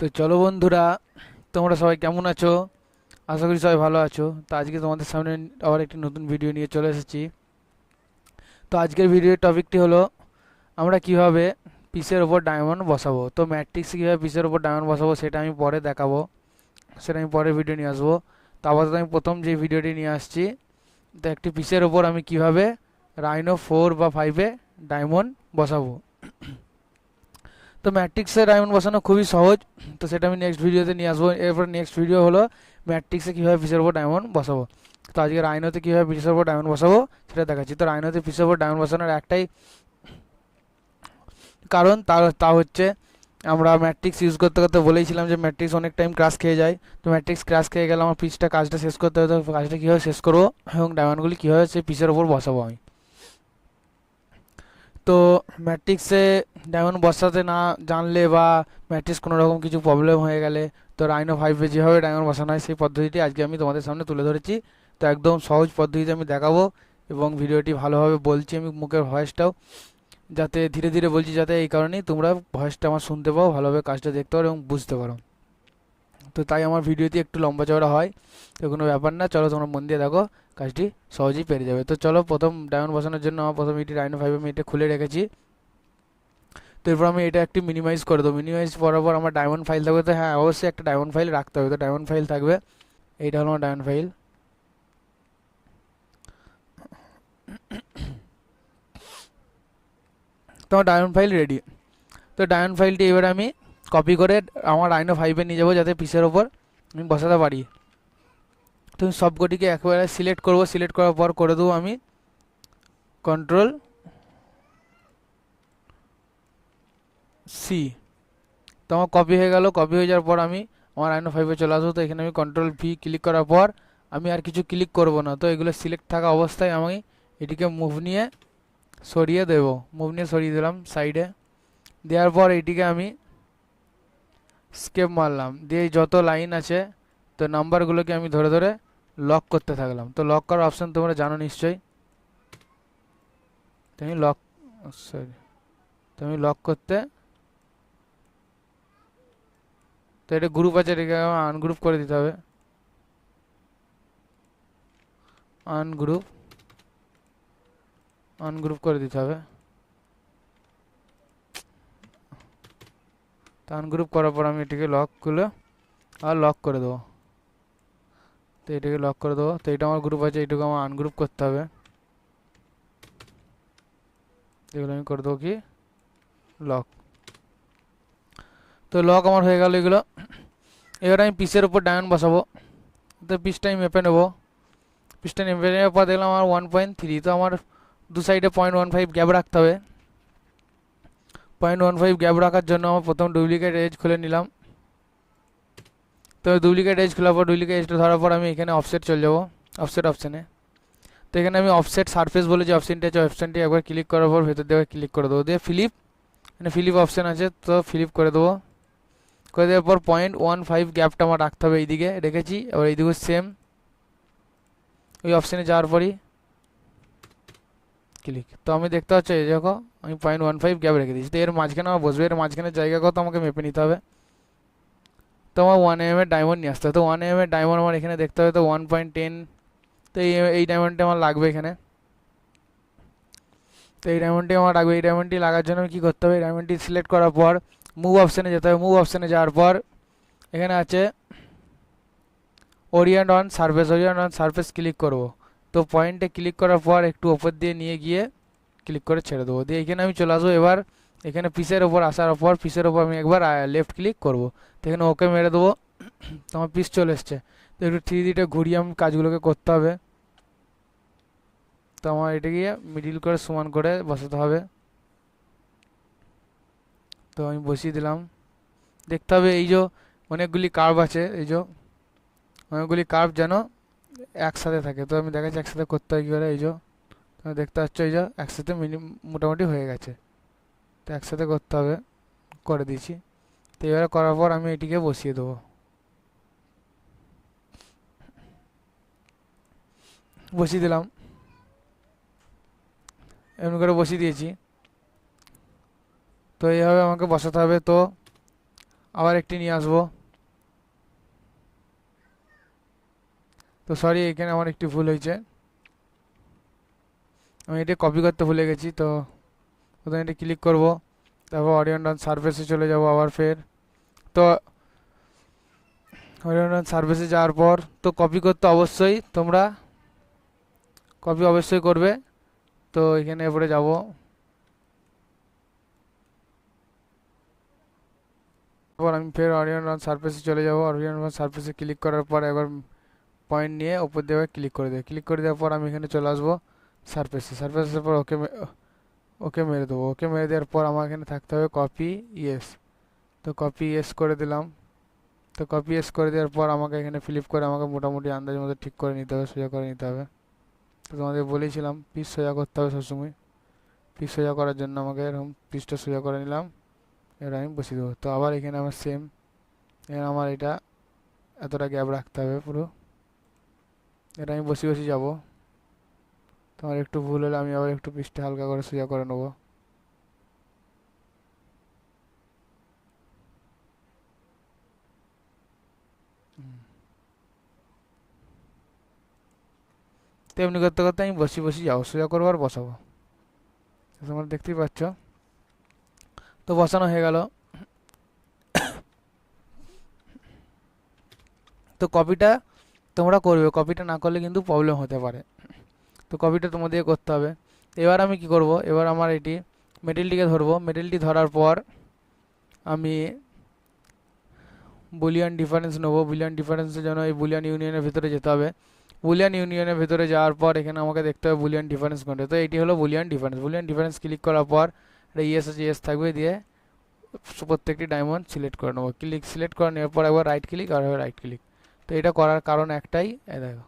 তো চলো বন্ধুরা, তোমরা সবাই কেমন আছো? আশা করি সবাই ভালো আছো। তো আজকে তোমাদের সামনে আবার একটি নতুন ভিডিও নিয়ে চলে এসেছি। তো আজকের ভিডিওর টপিকটি হলো, আমরা কীভাবে পিসের ওপর ডায়মন্ড বসাবো? তো ম্যাট্রিক্সে কীভাবে পিসের ওপর ডায়মন্ড বসাবো সেটা আমি পরে দেখাবো। সেটা আমি পরে ভিডিও নিয়ে আসব। তো আপাতত আমি প্রথম যে ভিডিওটি নিয়ে আসছি, তো একটি পিসের ওপর আমি কীভাবে রাইনো ফোর বা ফাইভে ডায়মন্ড বসাবো? তো ম্যাট্রিক্সে ডায়মন্ড বসানো খুবই সহজ। তো সেটা আমি নেক্সট ভিডিওতে নিয়ে আসব। এরপর নেক্সট ভিডিও হলো ম্যাট্রিক্সে কীভাবে পিসের ওপর ডায়মন্ড বসাবো। তো আজকে রাইনোতে কীভাবে পিসের ওপর ডায়মন্ড বসাবো সেটা দেখাচ্ছি। তো রাইনোতে পিসের ওপর ডায়মন্ড বসানোর একটাই কারণ তা তা হচ্ছে আমরা ম্যাট্রিক্স ইউজ করতে করতে বলেইছিলাম যে ম্যাট্রিক্স অনেক টাইম ক্রাশ খেয়ে যায়। তো ম্যাট্রিক্স ক্রাশ খেয়ে গেলে আমার পিসটা কাজটা শেষ করতে হবে। কাজটা কীভাবে শেষ করব এবং ডায়মন্ডগুলি কীভাবে সেই পিসের ওপর বসাবো আমি? তো ম্যাট্রিক্সে ডায়মন্ড বসাতে না জানলে বা ম্যাট্রিক্স কোনো রকম কিছু প্রবলেম হয়ে গেলে, তো রাইনো ফাইভে যেভাবে ডায়মন্ড বসানো হয় সেই পদ্ধতিটি আজকে আমি তোমাদের সামনে তুলে ধরেছি। তো একদম সহজ পদ্ধতিতে আমি দেখাবো এবং ভিডিওটি ভালোভাবে বলছি আমি মুখের ভয়েসটাও যাতে ধীরে ধীরে বলছি যাতে এই কারণেই তোমরা ভয়েসটা আমার শুনতে পাও, ভালোভাবে কাজটা দেখতে পারো এবং বুঝতে পারো। তো তাই আমার ভিডিওটি একটু লম্বা চওড়া হয়, তো কোনো ব্যাপার না। চলো তোমরা মন দিয়ে দেখো, কাজটি সহজেই পেরে যাবে। তো চলো প্রথম ডায়মন্ড বসানোর জন্য আমার প্রথম এটি রাইনো ফাইভ আমি এটা খুলে রেখেছি। তো এরপর আমি এটা একটি মিনিমাইজ করে দেবো। মিনিমাইজ পর আমার ডায়মন্ড ফাইল থাকবে তো হ্যাঁ অবশ্যই একটা ডায়মন্ড ফাইল রাখতে হবে। তো ডায়মন্ড ফাইল থাকবে, এইটা হলো আমার ডায়মন্ড ফাইল তো আমার ডায়মন্ড ফাইল রেডি তো ডায়মন্ড ফাইলটি এবার আমি কপি করে আমার রাইনো ফাইভে নিয়ে যাব যাতে পিসের ওপর আমি বসাতে পারি। তো আমি সবকটিকে একবারে সিলেক্ট করব সিলেক্ট করার পর করে দেবো আমি। কন্ট্রোল সি তো আমার কপি হয়ে গেল কপি হয়ে যাওয়ার পর আমি আমার আইনো ফাইভে চলে আসব। তো এখানে আমি কন্ট্রোল ভি ক্লিক করার পর আমি আর কিছু ক্লিক করব না। তো এগুলো সিলেক্ট থাকা অবস্থায় আমি এটিকে মুভ নিয়ে সরিয়ে দেব। মুভ নিয়ে সরিয়ে দিলাম সাইডে দেওয়ার পর এটিকে আমি স্কেপ মারলাম। দিয়ে যত লাইন আছে, তো নাম্বারগুলোকে আমি ধরে ধরে লক করতে থাকলাম। তো লক করার অপশান তোমরা জানো নিশ্চয়ই। তুমি লক সরি তুমি লক করতে, তো এটা গ্রুপ আছে, এটাকে আনগ্রুপ করে দিতে হবে। আনগ্রুপ আনগ্রুপ করে দিতে হবে। তো আনগ্রুপ করার পর আমি এটিকে লক খুলে আর লক করে দেবো। তো এটাকে লক করে দেবো। তো এটা আমার গ্রুপ আছে, এটাকে আমার আনগ্রুপ করতে হবে। এগুলো আমি করে দেবো কি? লক তো লক আমার হয়ে গেল এগুলো। এবার আমি পিসের উপর ডায়মন্ড বসাবো। তো পিসটা আমি মেপে নেব। পিসটা মেপে নেওয়ার পর দেখলাম আমার ওয়ান পয়েন্ট থ্রি তো আমার দু সাইডে পয়েন্ট ওয়ান ফাইভ গ্যাপ রাখতে হবে। পয়েন্ট ওয়ান ফাইভ গ্যাপ রাখার জন্য আমার প্রথম ডুপ্লিকেট এজ খুলে নিলাম। তো ডুপ্লিকেট এজ খোলার পর ডুপ্লিকেট এজটা ধরার পর আমি এখানে অফসেট চলে যাব অফসেট অপশানে তো এখানে আমি অফসেট সারফেস বলে যে অপশানটি আছে অপশানটি একবার ক্লিক করার পর ভেতর দিয়ে ক্লিক করে দেবো। দিয়ে ফিলিপ এখানে ফিলিপ অপশান আছে, তো ফিলিপ করে দেবো। করে দেওয়ার পর পয়েন্ট ওয়ান ফাইভ গ্যাপটা আমার রাখতে হবে এইদিকে, রেখেছি, এবার এইদিকে সেম ওই অপশানে যাওয়ার পরই ক্লিক তো আমি দেখতে পাচ্ছি, এই দেখো আমি পয়েন্ট ওয়ান ফাইভ গ্যাপ রেখে দিয়েছি। তো এর মাঝখানে আমার বসবে, এর মাঝখানে জায়গা কত আমাকে মেপে নিতে হবে? তো আমার ওয়ান এম এর ডায়মন্ড নিয়ে আসতে হবে। তো ওয়ান এম এর ডায়মন্ড আমার এখানে দেখতে হবে। তো ওয়ান পয়েন্ট টেন তো এই এই ডায়মন্ডটি আমার লাগবে এখানে। তো এই ডায়মন্ডটি আমার লাগবে। এই ডায়মন্ডটি লাগার জন্য আমি কী করতে হবে? এই ডায়মন্ডটি সিলেক্ট করার পর মুভ অপশানে যেতে হবে। মুভ অপশানে যাওয়ার পর এখানে আছে orient on surface orient on surface click করব। তো পয়েন্টে ক্লিক করার পর একটু ওপর দিয়ে নিয়ে গিয়ে ক্লিক করে ছেড়ে দেবো। দিয়ে এখানে আমি চলে আসব। এবার এখানে পিসের ওপর আসার পর পিসের ওপর আমি একবার লেফট ক্লিক করব। তো এখানে ওকে মেরে দেবো। তো আমার পিস চলে এসছে। তো একটু থ্রি ডিটা ঘুরিয়ে আমি কাজগুলোকে করতে হবে। তো আমার এটা গিয়ে মিডিল করে সমান করে বসাতে হবে। তো আমি বসিয়ে দিলাম। দেখতে হবে এই যে অনেকগুলি কার্ভ আছে। এই যে অনেকগুলি কার্ভ যেন একসাথে থাকে। তো আমি দেখাচ্ছি একসাথে করতে হয় কী করে? এই যে তুমি দেখতে পাচ্ছ এই যে একসাথে মোটামুটি হয়ে গেছে। তো একসাথে করতে হবে, করে দিয়েছি। তো এবারে করার পর আমি এটিকে বসিয়ে দেবো। বসিয়ে দিলাম। এমনি করে বসিয়ে দিয়েছি। তো এইভাবে আমাকে বসাতে হবে। তো আবার একটি নিয়ে আসব। তো সরি এখানে আমার একটি ভুল হয়েছে। আমি এটা কপি করতে ভুলে গেছি, তো প্রথমে এটা ক্লিক করব, তারপর অরিয়ন ডান সার্ফেসে চলে যাব আবার ফের। তো অরিয়ন ডান সার্ফেসে যাওয়ার পর, তো কপি করতে অবশ্যই তোমরা কপি অবশ্যই করবে, তো এখানে এরপরে যাব। তারপর আমি ফের অরিয়ন ডান সার্ফেসে চলে যাব অরিয়ন ডান সার্ফেসে ক্লিক করার পর একবার পয়েন্ট নিয়ে ওপর দিয়ে ক্লিক করে দেয়। ক্লিক করে দেওয়ার পর আমি এখানে চলে আসব। সারফেসে সারফেসের পর ওকে ওকে মেরে দেবো। ওকে মেরে দেওয়ার পর আমার এখানে থাকতে হবে কপি ইয়েস তো কপি ইয়েস করে দিলাম। তো কপি ইয়েস করে দেওয়ার পর আমাকে এখানে ফিলিপ করে আমাকে মোটামুটি আন্দাজ মতো ঠিক করে নিতে হবে, সোজা করে নিতে হবে। তো তোমাদের বলেছিলাম পিস সোজা করতে হবে সবসময়। পিস সোজা করার জন্য আমাকে এরকম পিসটা সোজা করে নিলাম। এবার আমি বসিয়ে দেবো। তো আবার এখানে আমার সেম এখানে আমার এটা এতটা গ্যাপ রাখতে হবে পুরো। এটা আমি বসে বসে যাব। তোমার একটু ভুল হলে আমি আবার একটু পিসটা হালকা করে সোজা করে নেব। তো এমনি করতে করতে আমি বসি বসি যাব সোজা করব আর বসাবো। তোমরা দেখতেই পাচ্ছ। তো বসানো হয়ে গেল। তো কপিটা তোমরা করবে, কপিটা না করলে কিন্তু প্রবলেম হতে পারে। তো কপিটা তোমাদের করতে হবে। এবার আমি কি করব? এবার আমার এটি মেটেলটিকে ধরবো। মেটেলটি ধরার পর আমি বুলিয়ান ডিফারেন্স নেব। বুলিয়ান ডিফারেন্সের জন্য এই বুলিয়ান ইউনিয়নের ভিতরে যেতে হবে। বুলিয়ান ইউনিয়নের ভিতরে যাওয়ার পর এখানে আমাকে দেখতে হবে বুলিয়ান ডিফারেন্স কোনটা। তো এটি হলো Boolean difference Boolean difference click করার পর এটা ইএস আছে ইএস থাকবে দিয়ে প্রত্যেকটি ডায়মন্ড সিলেক্ট করে নেব। ক্লিক সিলেক্ট করে নেওয়ার পর একবার রাইট ক্লিক আর রাইট ক্লিক তো এটা করার কারণ একটাই দেখো।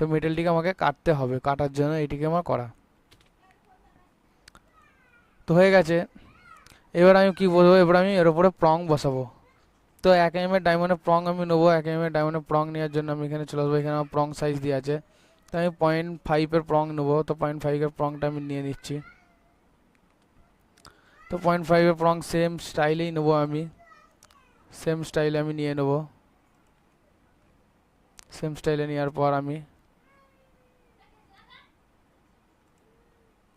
তো মেটেলটিকে আমাকে কাটতে হবে, কাটার জন্য এটিকে আমার করা। তো হয়ে গেছে। এবার আমি কি বলব? এবার আমি এর উপরে প্রং বসাবো। তো এক এম এর ডায়মন্ডের প্রং আমি নেব, এক এম এর ডায়মন্ডের প্রং নেওয়ার জন্য আমি এখানে চলে আসব। এখানে আমার প্রং সাইজ দিয়ে আছে। তো আমি পয়েন্ট ফাইভের প্রং নেব। তো পয়েন্ট ফাইভের প্রংটা আমি নিয়ে নিচ্ছি। তো পয়েন্ট ফাইভের প্রং সেম স্টাইলেই নেব আমি। সেম স্টাইলে আমি নিয়ে নেব। সেম স্টাইলে নেওয়ার পর আমি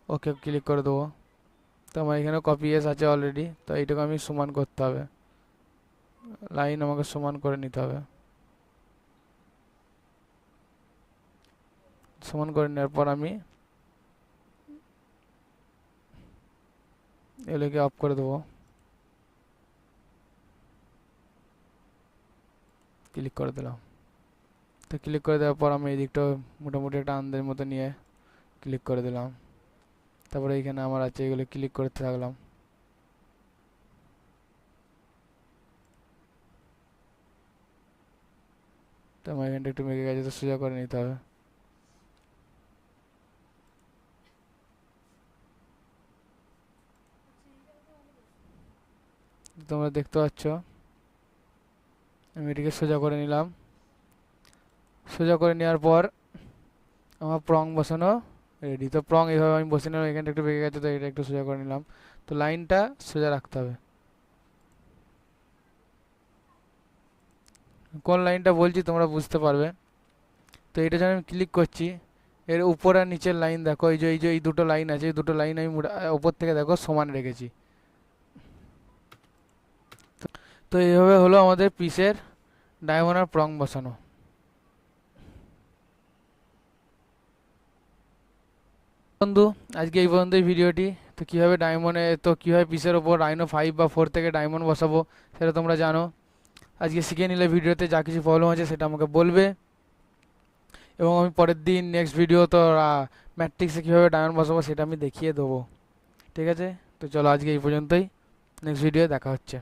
ওকে ক্লিক করে দেবো। তো আমার এখানে কপি এস আছে অলরেডি তো এইটাকে আমি সমান করতে হবে। লাইন আমাকে সমান করে নিতে হবে। সমান করে নেওয়ার পর আমি এগুলোকে অফ করে দেবো। ক্লিক করে দিলাম। তো ক্লিক করে দেওয়ার পর আমি এই দিকটা মোটামুটি একটা আন্দাজ মতো নিয়ে ক্লিক করে দিলাম। তারপরে এখানে আমার আছে, এগুলো ক্লিক করতে থাকলাম। তো আমার এখানটা একটু মেঘে গেছে, তো সোজা করে নিতে হবে। তোমরা দেখতে পাচ্ছ? আমি এটিকে সোজা করে নিলাম। সোজা করে নেওয়ার পর আমার প্রং বসানো রেডি তো প্রং এইভাবে আমি বসে নিলাম, এখানটা একটু বেঁকে গেছে, তো এটা একটু সোজা করে নিলাম। তো লাইনটা সোজা রাখতে হবে। কোন লাইনটা বলছি তোমরা বুঝতে পারবে। তো এটা যখন আমি ক্লিক করছি, এর উপর আর নিচের লাইন দেখো, এই যে এই যে, এই দুটো লাইন আছে, এই দুটো লাইন আমি ওপর থেকে দেখো সমান রেখেছি। তো এইভাবে হলো আমাদের পিসের ডায়মন্ড আর প্রং বসানো। বন্ধু, আজকে এই পর্যন্তই ভিডিওটি। তো কীভাবে ডায়মন্ডে তো কীভাবে পিসের ওপর রাইনো ফাইভ বা ফোর থেকে ডায়মন্ড বসাবো, সেটা তোমরা জানো। আজকে শিখে নিলে ভিডিওতে যা কিছু প্রবলেম আছে সেটা আমাকে বলবে। এবং আমি পরের দিন নেক্সট ভিডিও তো ম্যাট্রিক্সে কীভাবে ডায়মন্ড বসাবো সেটা আমি দেখিয়ে দেবো। ঠিক আছে? তো চলো আজকে এই পর্যন্তই। নেক্সট ভিডিও দেখা হচ্ছে।